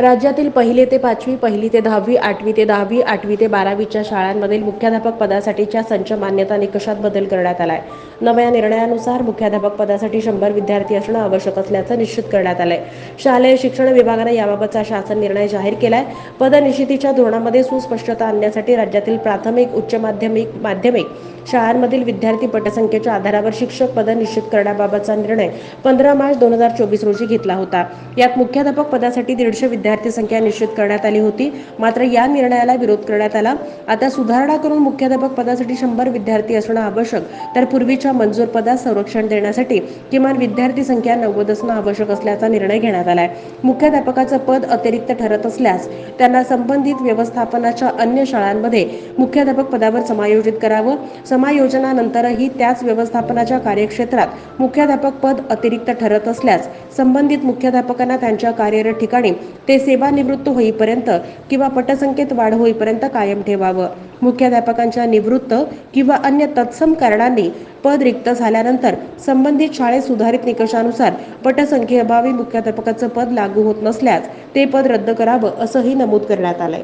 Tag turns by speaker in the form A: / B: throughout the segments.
A: राज्यातील पहिली ते पाचवी पहिली ते दहावी आठवी ते दहावी आठवी ते बारावीच्या शाळांमधील मुख्याध्यापक पदासाठीच्या संच मान्यता निकषात बदल करण्यात आलाय. नव्या निर्णयानुसार मुख्याध्यापक पदासाठी शंभर विद्यार्थी असणं आवश्यक असल्याचं निश्चित करण्यात आलंय. शालेय शिक्षण विभागानं याबाबतचा शासन निर्णय जाहीर केलाय. पदनिश्चितीच्या धोरणामध्ये सुस्पष्टता आणण्यासाठी राज्यातील प्राथमिक उच्च माध्यमिक माध्यमिक शाळांमधील विद्यार्थी पटसंख्येच्या आधारावर शिक्षक पद निश्चित करण्याबाबतचा निर्णय पंधरा मार्च दोन हजार चोवीस रोजी घेतला होता. यात मुख्याध्यापक पदासाठी दीडशे विद्यार्थी संख्या निश्चित करण्यात आली होती. मात्र या निर्णयाला विरोध करण्यात आला. आता सुधारणा करून मुख्याध्यापक पदासाठी शंभर विद्यार्थी असणं आवश्यक. तर पूर्वीच्या मंजूर पदात संरक्षण देण्यासाठी किमान विद्यार्थी संख्या नव्वद असणं आवश्यक असल्याचा निर्णय घेण्यात आलाय. मुख्याध्यापकाचं पद अतिरिक्त ठरत असल्यास त्यांना संबंधित व्यवस्थापनाच्या अन्य शाळांमध्ये मुख्याध्यापक पदावर समायोजित करावं. समायोजनानंतरही त्याच व्यवस्थापनाच्या कार्यक्षेत्रात मुख्याध्यापक पद अतिरिक्त ठरत असल्यास संबंधित मुख्याध्यापकांना त्यांच्या कार्यरत ठिकाणी ते सेवानिवृत्त होईपर्यंत किंवा पटसंख्येत वाढ होईपर्यंत कायम ठेवावं. मुख्याध्यापकांच्या निवृत्त किंवा अन्य तत्सम कारणांनी पद रिक्त झाल्यानंतर संबंधित शाळेत सुधारित निकषानुसार पटसंख्येअभावी मुख्याध्यापकाचं पद लागू होत नसल्यास ते पद रद्द करावं असंही नमूद करण्यात आलंय.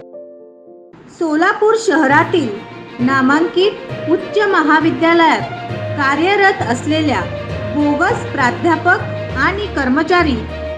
B: सोलापूर शहरातील नामांकित उच्च महाविद्यालयात कार्यरत असलेल्या बोगस प्राध्यापक आणि कर्मचारी